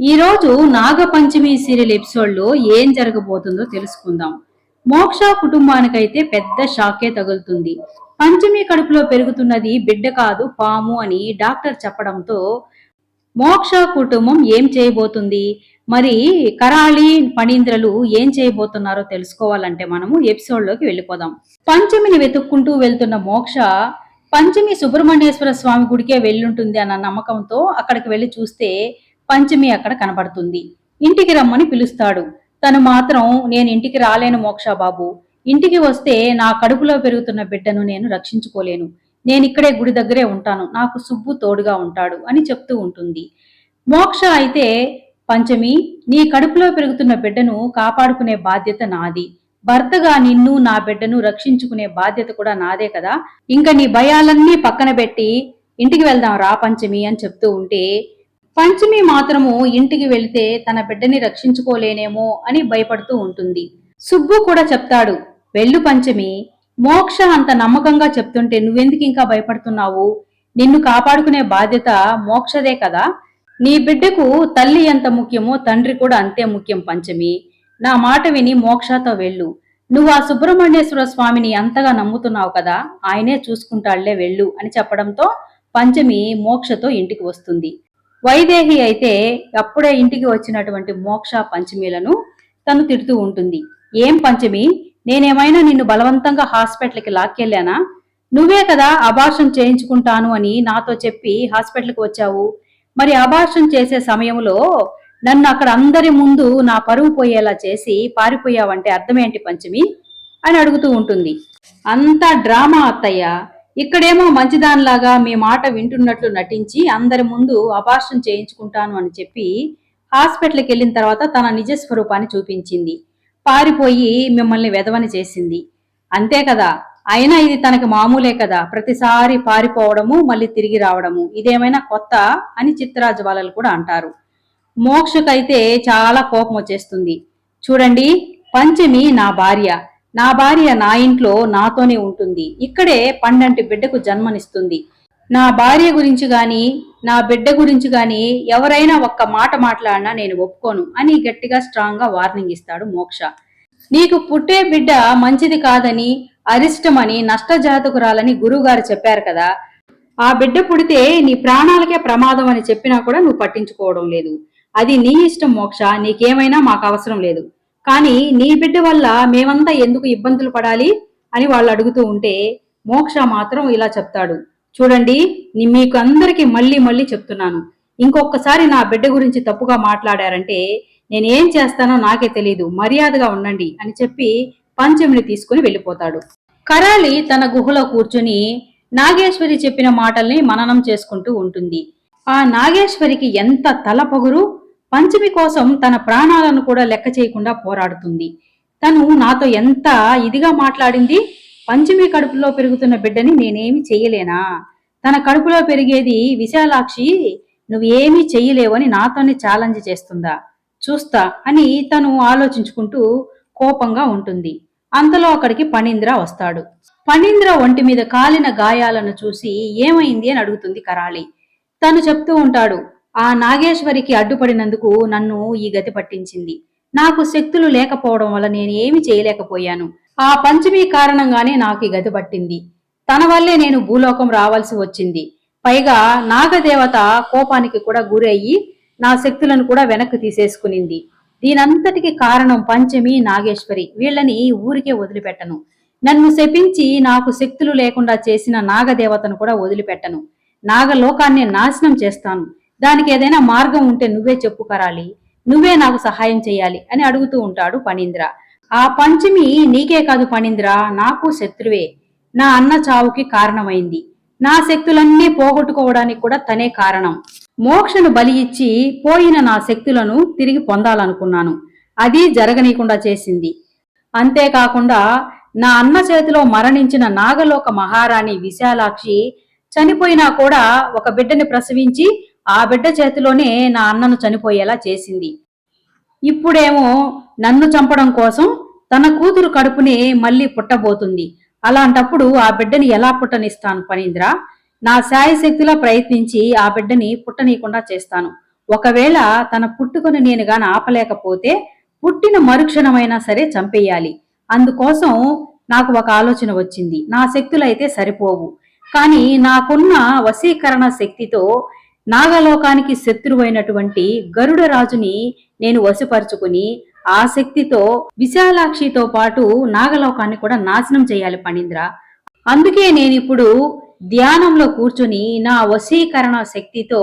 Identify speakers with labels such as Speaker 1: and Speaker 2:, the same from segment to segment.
Speaker 1: ఈ రోజు నాగపంచమి సీరియల్ ఎపిసోడ్లో ఏం జరగబోతుందో తెలుసుకుందాం. మోక్ష కుటుంబానికైతే పెద్ద షాకే తగులుతుంది. పంచమి కడుపులో పెరుగుతున్నది బిడ్డ కాదు పాము అని డాక్టర్ చెప్పడంతో మోక్ష కుటుంబం ఏం చేయబోతుంది? మరి కరాళి పణీంద్రలు ఏం చేయబోతున్నారో తెలుసుకోవాలంటే మనము ఎపిసోడ్లోకి వెళ్ళిపోదాం. పంచమిని వెతుక్కుంటూ వెళ్తున్న మోక్ష పంచమి సుబ్రహ్మణ్యేశ్వర స్వామి గుడికే వెళ్ళుంటుంది అన్న నమ్మకంతో అక్కడికి వెళ్ళి చూస్తే పంచమి అక్కడ కనబడుతుంది. ఇంటికి రమ్మని పిలుస్తాడు. తను మాత్రం నేను ఇంటికి రాలేను మోక్ష బాబు. ఇంటికి వస్తే నా కడుపులో పెరుగుతున్న బిడ్డను నేను రక్షించుకోలేను. నేను ఇక్కడే గుడి దగ్గరే ఉంటాను. నాకు సుబ్బు తోడుగా ఉంటాడు అని చెప్తూ ఉంటుంది. మోక్ష అయితే పంచమి నీ కడుపులో పెరుగుతున్న బిడ్డను కాపాడుకునే బాధ్యత నాది. భర్తగా నిన్ను నా బిడ్డను రక్షించుకునే బాధ్యత కూడా నాదే కదా. ఇంకా నీ భయాలన్నీ పక్కన పెట్టి ఇంటికి వెళ్దాం రా పంచమి అని చెప్తూ ఉంటే పంచమి మాత్రము ఇంటికి వెళితే తన బిడ్డని రక్షించుకోలేనేమో అని భయపడుతూ ఉంటుంది. సుబ్బు కూడా చెప్తాడు వెళ్ళు పంచమి మోక్ష అంత నమ్మకంగా చెప్తుంటే నువ్వెందుకు ఇంకా భయపడుతున్నావు? నిన్ను కాపాడుకునే బాధ్యత మోక్షదే కదా? నీ బిడ్డకు తల్లి ఎంత ముఖ్యమో తండ్రి కూడా అంతే ముఖ్యం పంచమి. నా మాట విని మోక్షతో వెళ్ళు. నువ్వు ఆ సుబ్రహ్మణ్యేశ్వర స్వామిని అంతగా నమ్ముతున్నావు కదా? ఆయనే చూసుకుంటాళ్ళే వెళ్ళు అని చెప్పడంతో పంచమి మోక్షతో ఇంటికి వస్తుంది. వైదేహి అయితే అప్పుడే ఇంటికి వచ్చినటువంటి మోక్ష పంచమిలను తను తిడుతూ ఉంటుంది. ఏం పంచమి? నేనేమైనా నిన్ను బలవంతంగా హాస్పిటల్కి లాక్కెళ్ళానా? నువ్వే కదా అబార్షన్ చేయించుకుంటాను అని నాతో చెప్పి హాస్పిటల్కి వచ్చావు. మరి అబార్షన్ చేసే సమయంలో నన్ను అక్కడ అందరి ముందు నా పరువు పోయేలా చేసి పారిపోయావంటే అర్థమేంటి పంచమి? అని అడుగుతూ ఉంటుంది. అంతా డ్రామా అత్తయ్య. ఇక్కడేమో మంచిదానిలాగా మీ మాట వింటున్నట్లు నటించి అందరి ముందు అబార్షన్ చేయించుకుంటాను అని చెప్పి హాస్పిటల్కి వెళ్ళిన తర్వాత తన నిజ స్వరూపాన్ని చూపించింది. పారిపోయి మిమ్మల్ని వెదవని చేసింది. అంతే కదా? అయినా ఇది తనకి మామూలే కదా? ప్రతిసారి పారిపోవడము మళ్ళీ తిరిగి రావడము. ఇదేమైనా కొత్త అని చిత్తరాజు వాళ్ళు కూడా అంటారు. మోక్షకైతే చాలా కోపం వచ్చేస్తుంది. చూడండి పంచమి నా భార్య. నా భార్య నా ఇంట్లో నాతోనే ఉంటుంది. ఇక్కడే పండంటి బిడ్డకు జన్మనిస్తుంది. నా భార్య గురించి గాని నా బిడ్డ గురించి గాని ఎవరైనా ఒక్క మాట మాట్లాడినా నేను ఒప్పుకోను అని గట్టిగా స్ట్రాంగ్గా వార్నింగ్ ఇస్తాడు మోక్ష. నీకు పుట్టే బిడ్డ మంచిది కాదని అరిష్టమని నష్టజాతకురాలని గురువుగారు చెప్పారు కదా. ఆ బిడ్డ పుడితే నీ ప్రాణాలకే ప్రమాదం అని చెప్పినా కూడా నువ్వు పట్టించుకోవడం లేదు. అది నీ ఇష్టం మోక్ష. నీకేమైనా మాకు అవసరం లేదు. కానీ నీ బిడ్డ వల్ల మేమంతా ఎందుకు ఇబ్బందులు పడాలి అని వాళ్ళు అడుగుతూ ఉంటే మోక్ష మాత్రం ఇలా చెప్తాడు. చూడండి మీకు అందరికీ మళ్ళీ మళ్ళీ చెప్తున్నాను. ఇంకొకసారి నా బిడ్డ గురించి తప్పుగా మాట్లాడారంటే నేనేం చేస్తానో నాకే తెలీదు మర్యాదగా ఉండండి అని చెప్పి పంచమిని తీసుకుని వెళ్ళిపోతాడు. కరాలి తన గుహలో కూర్చుని నాగేశ్వరి చెప్పిన మాటల్ని మననం చేసుకుంటూ ఉంటుంది. ఆ నాగేశ్వరికి ఎంత తల పొగురు పంచమి కోసం తన ప్రాణాలను కూడా లెక్క చేయకుండా పోరాడుతుంది. తను నాతో ఎంత ఇదిగా మాట్లాడింది? పంచమి కడుపులో పెరుగుతున్న బిడ్డని నేనేమి చెయ్యలేనా తన కడుపులో పెరిగేది విశాలాక్షి నువ్వేమీ చెయ్యలేవని నాతోనే ఛాలెంజ్ చేస్తుందా? చూస్తా అని తను ఆలోచించుకుంటూ కోపంగా ఉంటుంది. అంతలో అక్కడికి పణీంద్ర వస్తాడు. పణీంద్ర ఒంటి మీద కాలిన గాయాలను చూసి ఏమైంది అని అడుగుతుంది కరాళి. తను చెప్తూ ఉంటాడు ఆ నాగేశ్వరికి అడ్డుపడినందుకు నన్ను ఈ గతి పట్టించింది. నాకు శక్తులు లేకపోవడం వల్ల నేను ఏమి చేయలేకపోయాను. ఆ పంచమి కారణంగానే నాకు ఈ గతి పట్టింది. తన వల్లే నేను భూలోకం రావాల్సి వచ్చింది. పైగా నాగదేవత కోపానికి కూడా గురయ్యి నా శక్తులను కూడా వెనక్కి తీసేసుకునింది. దీనంతటికి కారణం పంచమి నాగేశ్వరి. వీళ్ళని ఊరికే వదిలిపెట్టను. నన్ను శపించి నాకు శక్తులు లేకుండా చేసిన నాగదేవతను కూడా వదిలిపెట్టను. నాగలోకాన్ని నాశనం చేస్తాను. దానికి ఏదైనా మార్గం ఉంటే నువ్వే చెప్పు కరాలి. నువ్వే నాకు సహాయం చేయాలి అని అడుగుతూ ఉంటాడు పణీంద్ర. ఆ పంచమి నీకే కాదు పణీంద్ర నాకు శత్రువే. నా అన్న చావుకి కారణమైంది. నా శక్తులన్నీ పోగొట్టుకోవడానికి కూడా తనే కారణం. మోక్షను బలి ఇచ్చి పోయిన నా శక్తులను తిరిగి పొందాలనుకున్నాను. అది జరగనీయకుండా చేసింది. అంతేకాకుండా నా అన్న చేతిలో మరణించిన నాగలోక మహారాణి విశాలాక్షి చనిపోయినా కూడా ఒక బిడ్డని ప్రసవించి ఆ బిడ్డ చేతిలోనే నా అన్నను చనిపోయేలా చేసింది. ఇప్పుడేమో నన్ను చంపడం కోసం తన కూతురు కడుపుని మళ్ళీ పుట్టబోతుంది. అలాంటప్పుడు ఆ బిడ్డని ఎలా పుట్టనిస్తాను పనీంద్ర? నా శాయశక్తిలా ప్రయత్నించి ఆ బిడ్డని పుట్టనీయకుండా చేస్తాను. ఒకవేళ తన పుట్టుకొని నేను గాని ఆపలేకపోతే పుట్టిన మరుక్షణమైనా సరే చంపేయాలి. అందుకోసం నాకు ఒక ఆలోచన వచ్చింది. నా శక్తులైతే సరిపోవు. కానీ నాకున్న వశీకరణ శక్తితో నాగలోకానికి శత్రువైనటువంటి గరుడ రాజుని నేను వశపరుచుకుని ఆ శక్తితో విశాలాక్షితో పాటు నాగలోకాన్ని కూడా నాశనం చేయాలి పణీంద్ర అందుకే నేనిప్పుడు ధ్యానంలో కూర్చుని నా వశీకరణ శక్తితో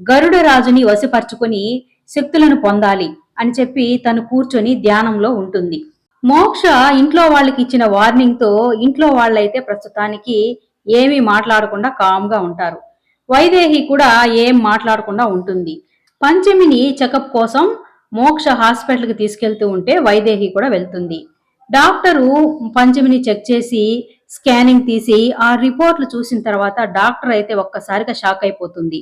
Speaker 1: గరుడ రాజుని వశపరుచుకుని శక్తులను పొందాలి అని చెప్పి తను కూర్చొని ధ్యానంలో ఉంటుంది. మోక్ష ఇంట్లో వాళ్ళకి ఇచ్చిన వార్నింగ్తో ఇంట్లో వాళ్ళైతే ప్రస్తుతానికి ఏమీ మాట్లాడకుండా కామ్గా ఉంటారు. వైదేహి కూడా ఏం మాట్లాడకుండా ఉంటుంది. పంచమిని చెకప్ కోసం మోక్ష హాస్పిటల్కి తీసుకెళ్తూ ఉంటే వైదేహి కూడా వెళ్తుంది. డాక్టరు పంచమిని చెక్ చేసి స్కానింగ్ తీసి ఆ రిపోర్ట్లు చూసిన తర్వాత డాక్టర్ అయితే ఒక్కసారిగా షాక్ అయిపోతుంది.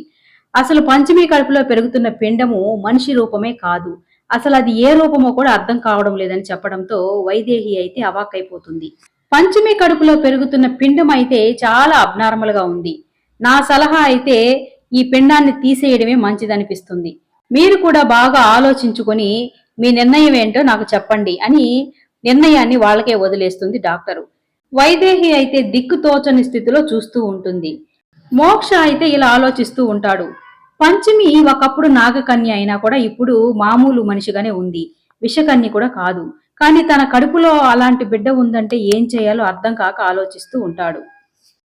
Speaker 1: అసలు పంచమి కడుపులో పెరుగుతున్న పిండము మనిషి రూపమే కాదు. అసలు అది ఏ రూపమో కూడా అర్థం కావడం లేదని చెప్పడంతో వైదేహి అయితే అవాక్కైపోతుంది. పంచమి కడుపులో పెరుగుతున్న పిండం అయితే చాలా అబ్నార్మల్గా ఉంది. నా సలహా అయితే ఈ పిండాన్ని తీసేయడమే మంచిదనిపిస్తుంది. మీరు కూడా బాగా ఆలోచించుకొని మీ నిర్ణయం ఏంటో నాకు చెప్పండి అని నిర్ణయాన్ని వాళ్ళకే వదిలేస్తుంది డాక్టరు. వైదేహి అయితే దిక్కు తోచని స్థితిలో చూస్తూ ఉంటుంది. మోక్ష అయితే ఇలా ఆలోచిస్తూ ఉంటాడు. పంచమి ఒకప్పుడు నాగకన్య అయినా కూడా ఇప్పుడు మామూలు మనిషిగానే ఉంది. విషకన్య కూడా కాదు. కానీ తన కడుపులో అలాంటి బిడ్డ ఉందంటే ఏం చేయాలో అర్థం కాక ఆలోచిస్తూ ఉంటాడు.